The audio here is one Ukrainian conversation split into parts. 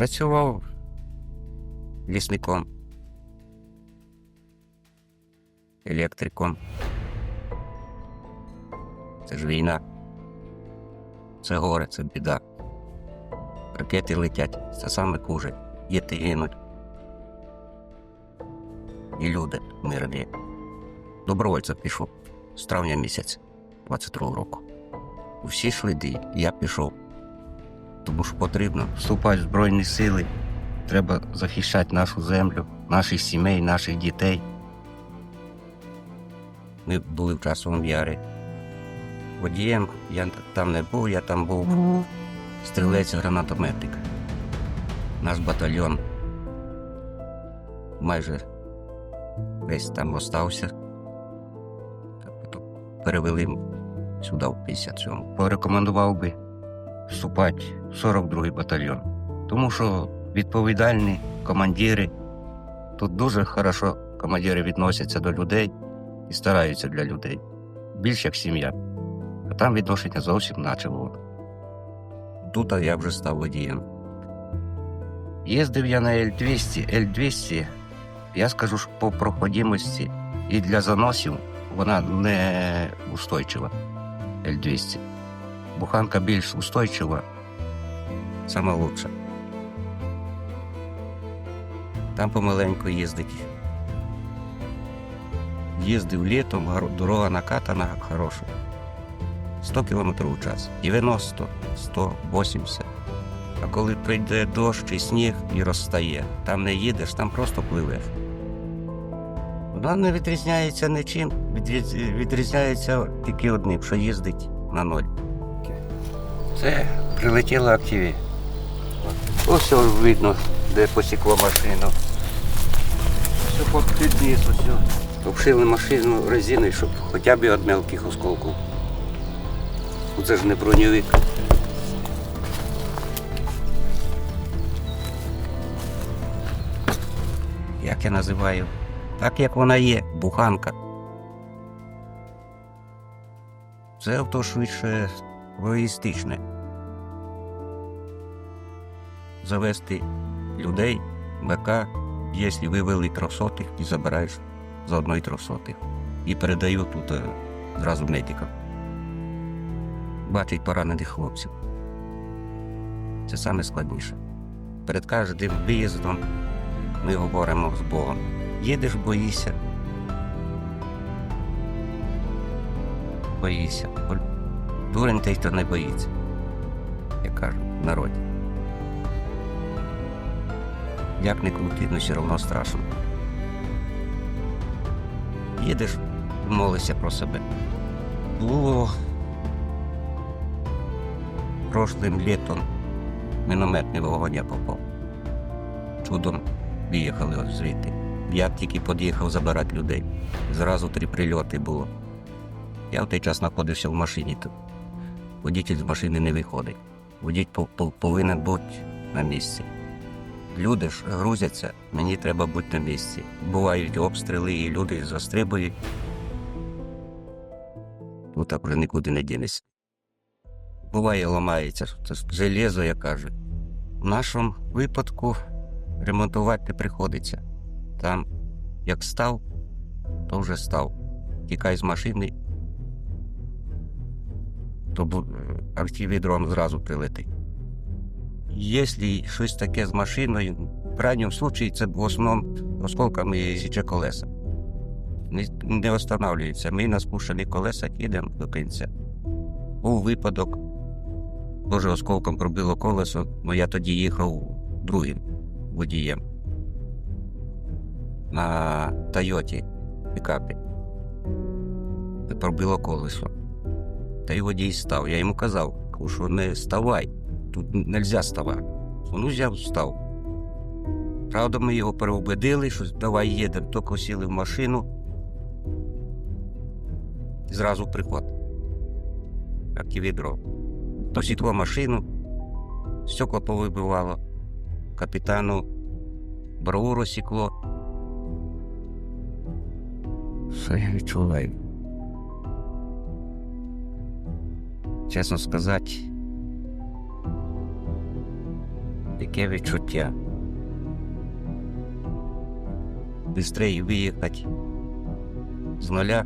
Працював лісником, електриком. Це ж війна. Це горе, це біда. Ракети летять, це саме хуже. Діти гинуть. І люди мирні. Добровольця пішов з травня місяця 22 року. Усі йшли я пішов. Тому що потрібно вступати в Збройні сили. Треба захищати нашу землю, наших сімей, наших дітей. Ми були в часовому ярі. Водієм я там не був, я там був стрілець гранатометник. Наш батальйон майже весь там остався. Перевели сюди в 57-му. Порекомендував би вступати 42-й батальйон. Тому що відповідальні командири тут дуже хорошо командири відносяться до людей і стараються для людей. Більш як сім'я. А там відношення зовсім наче було. Тут я вже став водієм. Їздив я на Л-200. Л-200, я скажу що по проходимості і для заносів вона не устойчива. Л-200. Буханка більш устойчива, саме лучша. Там помаленьку їздить. Їздив літом, дорога накатана хороша. 100 км в час. 90, 100, 80. А коли прийде дощ і сніг і розстає, там не їдеш, там просто пливеш. Вона не відрізняється нічим, відрізняється тільки одним, що їздить на ноль. Це прилетіло активі. Ось ось видно, де посікло машину. Все під підніс, усе. Обшили машину резиною, щоб хоча б від мелких осколків. Ну, Це ж не броньовик. Як я називаю? Так як вона є, буханка. Це авто швидше логістичне. Завести людей, БК, якщо вивели трьохсотих і забираєш за одної трьохсотих. І передаю тут е, зразу медикам. Бачить поранених хлопців. Це саме складніше. Перед кожним виїздом ми говоримо з Богом. Їдеш, боїшся. Боїшся. Дурень той, хто не боїться, як кажуть народі. Як не крути, але все одно страшно. Їдеш, молишся про себе. Було прошлим літом мінометний вогонь попав. Чудом виїхали звідти. Я тільки під'їхав забирати людей. Зразу три прильоти було. Я в той час знаходився в машині. Водитель з машини не виходить. Водій пов- пов- повинен бути на місці. Люди ж грузяться, мені треба бути на місці. Бувають обстріли, і люди застрибують. Ну так вже нікуди не дінешся. Буває, ламається це железо, як кажуть. В нашому випадку ремонтувати не приходиться. Там як став, то вже став. Тікай з машини, то бу- активний зразу прилетить. Якщо щось таке з машиною, в крайньому випадку це в основному осколками зіче колеса. Не, встановлюється. Ми на спущених колесах їдемо до кінця. Був випадок, дуже осколком пробило колесо, але я тоді їхав другим водієм на Тойоті пікапі. Пробило колесо. Та й водій став. Я йому казав, що не ставай, тут не можна ставати. Він взяв, став. Правда, ми його переубедили, що давай їдемо, тільки сіли в машину. І зразу приход. Активідро. То сітло машину, стекла повибивало, капітану брову розсікло. Що я відчуваю? Чесно сказати, Яке відчуття. Бистрей виїхати з нуля,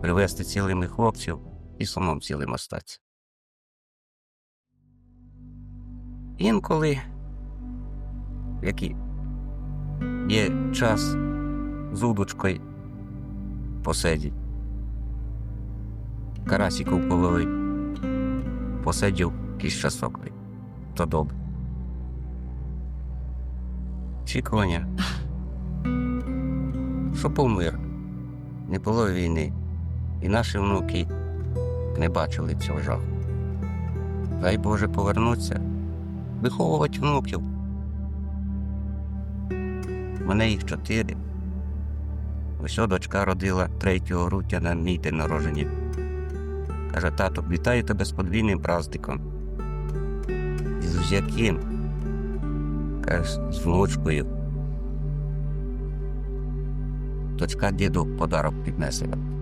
привезти цілими хлопців і самому цілим остатися. Інколи, який є час з удочкою посидіть, карасиків половить, посидів якийсь часок, то добре. Очікування, що був мир, не було війни, і наші внуки не бачили цього жаху. Дай Боже повернуться, виховувати внуків. Мене їх чотири. Ось дочка родила 3 грудня на мій день народження. Каже, тато, вітаю тебе з подвійним праздником. І з яким? Каже, з внучкою. Дочка діду подарок піднесла.